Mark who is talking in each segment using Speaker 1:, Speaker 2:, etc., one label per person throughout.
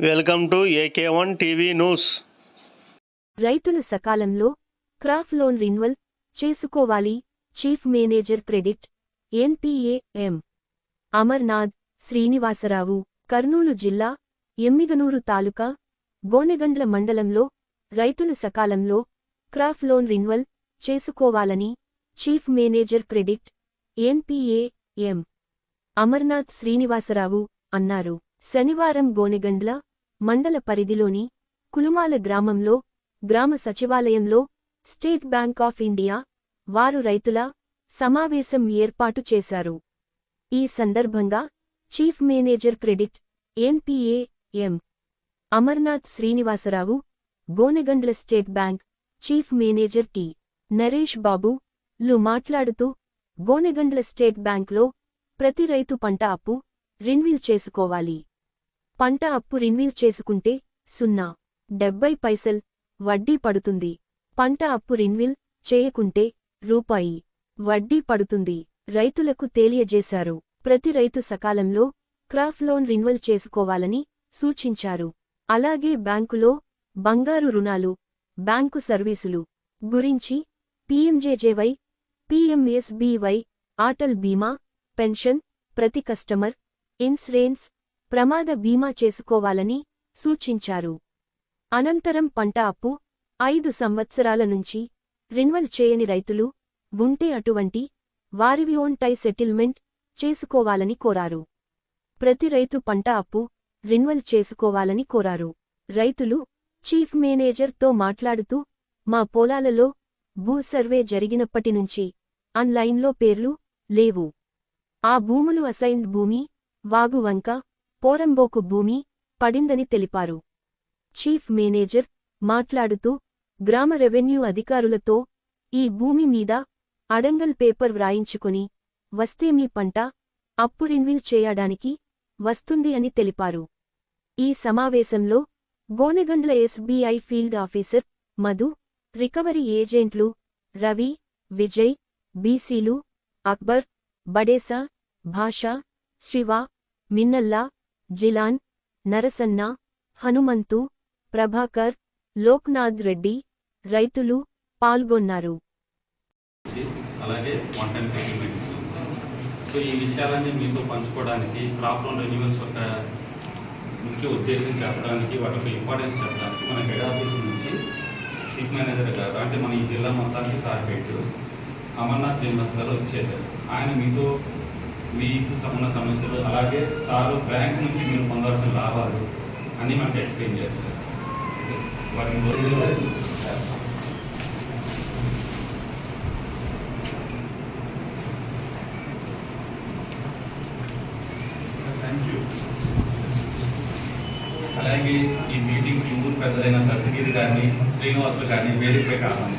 Speaker 1: Welcome to AK one TV news.
Speaker 2: రైతులు సకాలంలో crop loan renewal చేసుకోవాలి. Chief manager credit ఎన్పిఏఎం. Amarnath Srinivasarao Kurnool జిల్లా ఎమ్మిగనూరు తాలూకా గోనెగండ్ల మండలంలో రైతులు సకాలంలో క్రాఫ్ లోన్ రిన్వల్ చేసుకోవాలని chief manager credit NPAM. Amarnath Srinivasarao అన్నారు. శనివారం గోనెగండ్ల మండల పరిధిలోని కులుమాల గ్రామంలో గ్రామ సచివాలయంలో స్టేట్ బ్యాంక్ ఆఫ్ ఇండియా వారు రైతుల సమావేశం ఏర్పాటు చేశారు. ఈ సందర్భంగా chief manager credit NPA M Amarnath Srinivasarao Gonegandla state bank chief manager T Naresh Babu లు మాట్లాడుతూ గోనెగండ్ల స్టేట్ బ్యాంక్లో ప్రతి రైతు పంట అప్పు రిన్వీల్ చేసుకోవాలి. పంట అప్పు రిన్వీల్ చేసుకుంటే సున్నా. డెబ్బై పైసల్ వడ్డీ పడుతుంది. పంట అప్పు రిన్విల్ చేయకుంటే రూపాయి వడ్డీ పడుతుంది. రైతులకు తెలియజేశారు. ప్రతి రైతు సకాలంలో క్రాఫ్ లోన్ రిన్వల్ చేసుకోవాలని సూచించారు. అలాగే బ్యాంకులో బంగారు రుణాలు బ్యాంకు సర్వీసులు గురించి పీఎంజేజేవై పీఎంఎస్బీవై ఆటల్ బీమా పెన్షన్ ప్రతి కస్టమర్ ఇన్సూరెన్స్ ప్రమాద బీమా చేసుకోవాలని సూచించారు. అనంతరం పంట అప్పు ఐదు సంవత్సరాల నుంచి రిన్వల్ చేయని రైతులు ఉంటే అటువంటి వారివి ఓన్ టై సెటిల్మెంట్ చేసుకోవాలని కోరారు. ప్రతి రైతు పంట అప్పు రిన్వల్ చేసుకోవాలని కోరారు. రైతులు చీఫ్ మేనేజర్తో మాట్లాడుతూ మా పొలాలలో భూ సర్వే జరిగినప్పటి నుంచి ఆన్లైన్లో పేర్లు లేవు. ఆ భూములు అసైన్డ్ భూమి వాగువంక పోరంబోకు భూమి పడిందని తెలిపారు. చీఫ్ మేనేజర్ మాట్లాడుతూ గ్రామ రెవెన్యూ అధికారులతో ఈ భూమి మీద అడంగల్ పేపర్ వ్రాయించుకుని వస్తే మీ పంట అప్పు రిన్విల్ చేయడానికి వస్తుంది అని తెలిపారు. ఈ సమావేశంలో Gonegandla SBI field officer Madhu recovery ఏజెంట్లు రవి విజయ్ బీసీలు అక్బర్ బడేసా భాషా శివ మిన్నల్లా జిలాన్ నరసన్న హనుమంతు ప్రభాకర్ లోక్నాథ్ రెడ్డి రైతులు పాల్గొన్నారు.
Speaker 3: అలాగే వన్ టైం సెటిల్మెంట్స్ సో ఈ విషయాలన్నీ మీతో పంచుకోవడానికి క్రాప్ లోన్ రెన్యూవల్స్ యొక్క ముఖ్య ఉద్దేశం చెప్పడానికి వాటి యొక్క ఇంపార్టెన్స్ చెప్పడానికి మన హెడ్ ఆఫీస్ నుంచి చీఫ్ మేనేజర్ గారు అంటే మన ఈ జిల్లా మొత్తానికి సార్ పెట్టు అమర్నాథ్ శ్రీనివాస్ గారు వచ్చేసారు. ఆయన మీతో మీకు ఉన్న సమస్యలు అలాగే సారు బ్యాంక్ నుంచి మీరు పొందాల్సిన లాభాలు అన్నీ మనకి ఎక్స్ప్లెయిన్ చేస్తారు. వాటిని గురించి థ్యాంక్ యూ అలాగే ఈ మీటింగ్ ఈ ఊరు పెద్దదైన దత్తగిరి గారిని శ్రీనివాసులు గారిని వేదికపై కావాలి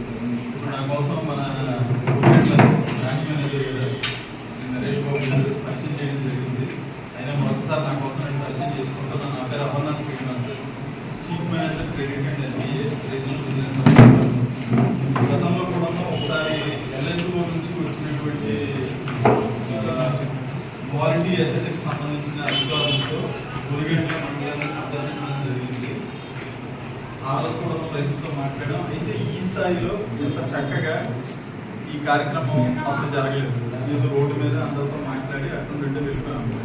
Speaker 3: ఇప్పుడు నా కోసం మన బ్రాంచ్ మేనేజర్ శ్రీ నరేష్ బాబు గారు పరిచయం చేయడం జరిగింది అయినా మరొకసారి నా కోసం నేను పరిచయం చేసుకుంటాను నా పేరు Amarnath Srinivas chief manager credit and NBA regional business గతంలో కూడా ఒకసారి ఎల్ఎన్టీ బోర్డు నుంచి వచ్చినటువంటి క్వాలిటీ ఎసెట్కి సంబంధించిన అధికారులతో గురిగంట మండలాన్ని సందర్శించడం జరిగింది ఆ రోజు కూడా రైతులతో మాట్లాడాం. అయితే ఈ స్థాయిలో ఇంత చక్కగా ఈ కార్యక్రమం అప్పుడు జరగలేదు. ఏదో రోడ్డు మీద అందరితో మాట్లాడి అక్కడ రెండు వెళ్ళిపోయాము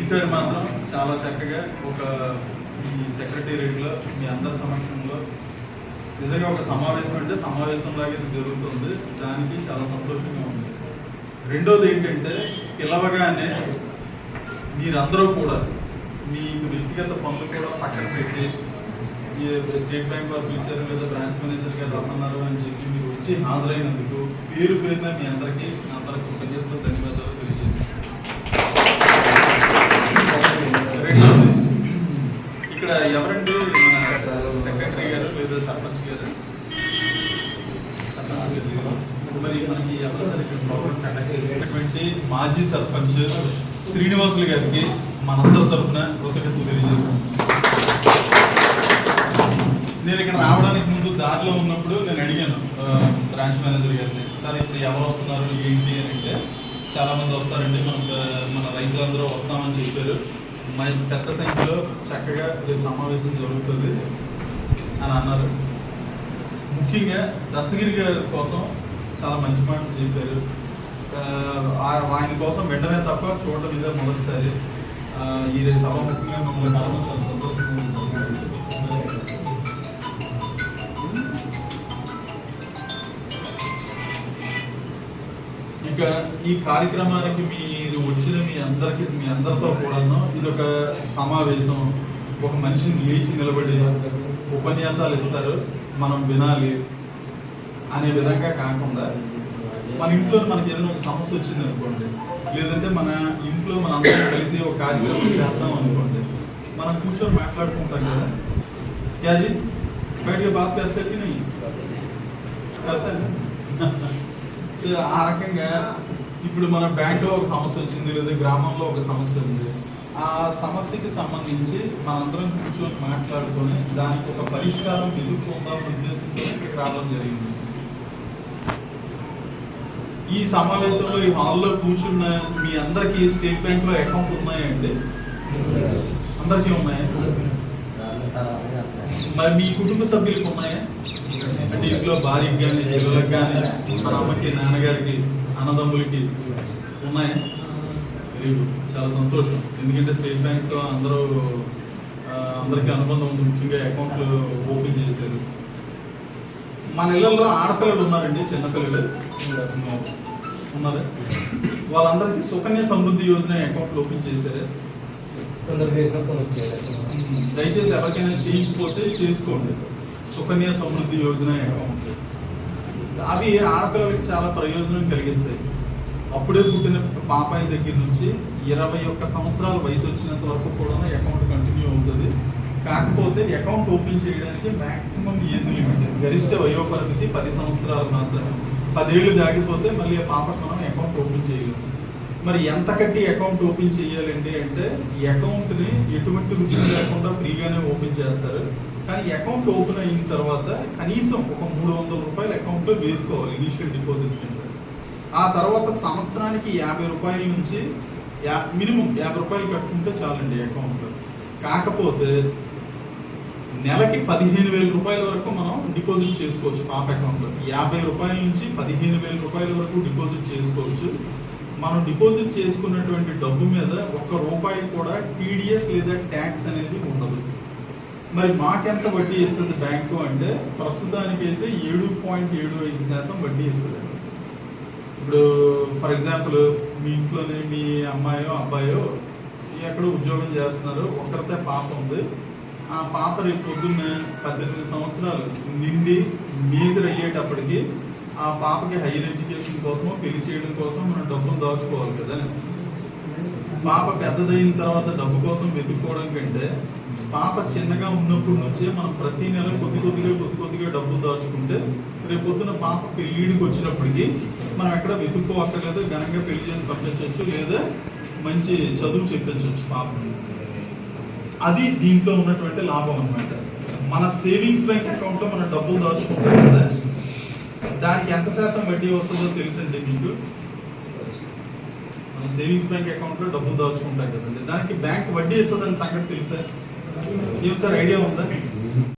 Speaker 3: ఈసారి మాత్రం చాలా చక్కగా ఒక ఈ సెక్రటేరియట్లో మీ అందరి సమక్షంలో నిజంగా ఒక సమావేశం అంటే సమావేశంలాగా జరుగుతుంది. దానికి చాలా సంతోషంగా ఉంది. రెండోది ఏంటంటే పిలవగానే మీరందరూ కూడా మీకు వ్యక్తిగత పనులు కూడా పక్కన పెట్టి స్టేట్ బ్యాంక్ ఆఫ్ ఫ్యూచర్ లేదా బ్రాంచ్ మేనేజర్ గారు రమ్మన్నారు అని చెప్పి మీరు వచ్చి హాజరైనందుకు పేరు పేరున మీ అందరికీ నా తరపు కృతజ్ఞతలు ధన్యవాదాలు తెలియజేస్తున్నాను. ఇక్కడ ఎవరండి? మన సెక్రటరీ గారు లేదా సర్పంచ్ గారు? సర్పంచ్ మరి మనకి ఎవరు మాజీ సర్పంచ్ శ్రీనివాసులు గారికి మనందరి తరఫున కృతజ్ఞతలు తెలియజేస్తున్నాం నేను ఇక్కడ రావడానికి ముందు దారిలో ఉన్నప్పుడు నేను అడిగాను బ్రాంచ్ మేనేజర్ గారిని సార్ ఇప్పుడు ఎవరు వస్తున్నారు ఏంటి? అని అంటే చాలా మంది వస్తారండి మన మన రైతులందరూ వస్తామని చెప్పారు. మన పెద్ద సంఖ్యలో చక్కగా రేపు సమావేశం జరుగుతుంది అని అన్నారు. ముఖ్యంగా దస్తగిరి గారి కోసం చాలా మంచి మాటలు చెప్పారు. ఆ, ఆయన కోసం వెంటనే తప్ప చూడటం ఇదే మొదటిసారి. ఈ రే- సభ ముఖ్యంగా మమ్మల్ని ఈ కార్యక్రమానికి మీరు వచ్చిన మీ అందరికి మీ అందరితో కూడా ఇది ఒక సమావేశం. ఒక మనిషిని లేచి నిలబడి ఉపన్యాసాలు ఇస్తారు. మనం వినాలి అనే విధంగా కాకుండా మన ఇంట్లో మనకి ఏదైనా ఒక సమస్య వచ్చింది అనుకోండి లేదంటే మన ఇంట్లో మన అందరం కలిసి ఒక కార్యక్రమం చేస్తాం అనుకోండి మనం కూర్చొని మాట్లాడుకుంటాం కదా. క్యాజీ బయటకి బాత్ పెద్దకి సో ఆ రకంగా ఇప్పుడు మన బ్యాంకులో ఒక సమస్య వచ్చింది లేదా గ్రామంలో ఒక సమస్య ఉంది. ఆ సమస్యకి సంబంధించి మనందరం కూర్చొని మాట్లాడుకొని దానికి ఒక పరిష్కారం ఎదుర్కొందాం ఉద్దేశంతో రావడం జరిగింది. ఈ సమావేశంలో ఈ హాల్లో కూర్చున్న మీ అందరికీ స్టేట్ బ్యాంక్లో అకౌంట్ ఉన్నాయండి అందరికీ ఉన్నాయా? మరి మీ కుటుంబ సభ్యులకు ఉన్నాయా? అంటే ఇంట్లో భార్యకి కానీ పిల్లలకు కానీ మన అమ్మకి నాన్నగారికి. అన్నదమ్ములకి ఉన్నాయా. గుడ్ చాలా సంతోషం. ఎందుకంటే స్టేట్ బ్యాంక్తో అందరూ అందరికీ అనుబంధం ఉంది. ముఖ్యంగా అకౌంట్లు ఓపెన్ చేశారు మన ఇళ్ళలో ఆడపిల్లలు ఉన్నారండి చిన్నపిల్లలు ఉన్నారు? వాళ్ళందరికీ సుకన్య సమృద్ధి యోజన అకౌంట్లు ఓపెన్ చేశారు. దయచేసి ఎవరికైనా చేయకపోతే చేసుకోండి. సుకన్య సమృద్ధి యోజన అకౌంట్. అవి ఆడపిల్లలకి చాలా ప్రయోజనం కలిగిస్తాయి. అప్పుడే పుట్టిన పాపాయి దగ్గర నుంచి ఇరవై ఒక్క సంవత్సరాల వయసు వచ్చినంత వరకు కూడా అకౌంట్ కంటిన్యూ అవుతుంది. కాకపోతే అకౌంట్ ఓపెన్ చేయడానికి మాక్సిమం ఏజ్ లిమిట్. గరిష్ట వయోపరిమితి పది సంవత్సరాలు మాత్రమే. పదేళ్ళు దాటిపోతే మళ్ళీ ఆ పాపకు మనం అకౌంట్ ఓపెన్ చేయలేము మరి ఎంత కట్టి అకౌంట్ ఓపెన్ చేయాలండి అంటే అకౌంట్ని ఎటువంటి రుచి లేకుండా ఫ్రీగానే ఓపెన్ చేస్తారు. కానీ అకౌంట్ ఓపెన్ అయిన తర్వాత కనీసం ఒక మూడు వందల రూపాయలు అకౌంట్లో వేసుకోవాలి ఇనిషియల్ డిపాజిట్ కింద ఆ తర్వాత సంవత్సరానికి యాభై రూపాయల నుంచి యా మినిమం యాభై రూపాయలు కట్టుకుంటే చాలండి అకౌంట్లో కాకపోతే నెలకి పదిహేను వేల రూపాయల వరకు మనం డిపాజిట్ చేసుకోవచ్చు పాప అకౌంట్లో యాభై రూపాయల నుంచి పదిహేను వేల రూపాయల వరకు డిపాజిట్ చేసుకోవచ్చు. మనం డిపాజిట్ చేసుకున్నటువంటి డబ్బు మీద ఒక్క రూపాయి కూడా టీడీఎస్ లేదా ట్యాక్స్ అనేది ఉండదు. మరి మాకెంత వడ్డీ ఇస్తుంది బ్యాంకు అంటే ప్రస్తుతానికి అయితే ఏడు పాయింట్ ఏడు ఐదు శాతం వడ్డీ ఇస్తుంది. ఇప్పుడు ఫర్ ఎగ్జాంపుల్ మీ ఇంట్లోనే మీ అమ్మాయో అబ్బాయో ఎక్కడో ఉద్యోగం చేస్తున్నారు ఒక్కరితే పాప ఉంది. ఆ పాప రేపు పొద్దున్న పద్దెనిమిది సంవత్సరాలు నిండి మేజర్ అయ్యేటప్పటికి ఆ పాపకి హైయర్ ఎడ్యుకేషన్ కోసమో పెళ్ళి చేయడం కోసం మనం డబ్బులు దాచుకోవాలి కదా. పాప పెద్దదైన తర్వాత డబ్బు కోసం వెతుక్కోవడం కంటే పాప చిన్నగా ఉన్నప్పటి నుంచే మనం ప్రతి నెల కొద్ది కొద్దిగా కొద్ది కొద్దిగా డబ్బులు దాచుకుంటే రేపు పొద్దున పాప పెళ్ళిడికి వచ్చినప్పటికీ మనం ఎక్కడ వెతుక్కోవక్కర్లేదు ఘనంగా పెళ్ళి చేసి పంపించవచ్చు లేదా మంచి చదువు చెప్పించవచ్చు పాపకి. అది దీంట్లో ఉన్నటువంటి లాభం అన్నమాట. మన సేవింగ్స్ బ్యాంక్ అకౌంట్లో మనం డబ్బులు దాచుకుంటాం కదా. దానికి ఎంత శాతం వడ్డీ వస్తుందో తెలుసండి మీకు? మన సేవింగ్స్ బ్యాంక్ అకౌంట్లో డబ్బులు దాచుకుంటాం కదండి. దానికి బ్యాంక్ వడ్డీ ఇస్తుందని సంగతి తెలుసా? ఏం సార్ ఐడియా ఉందా?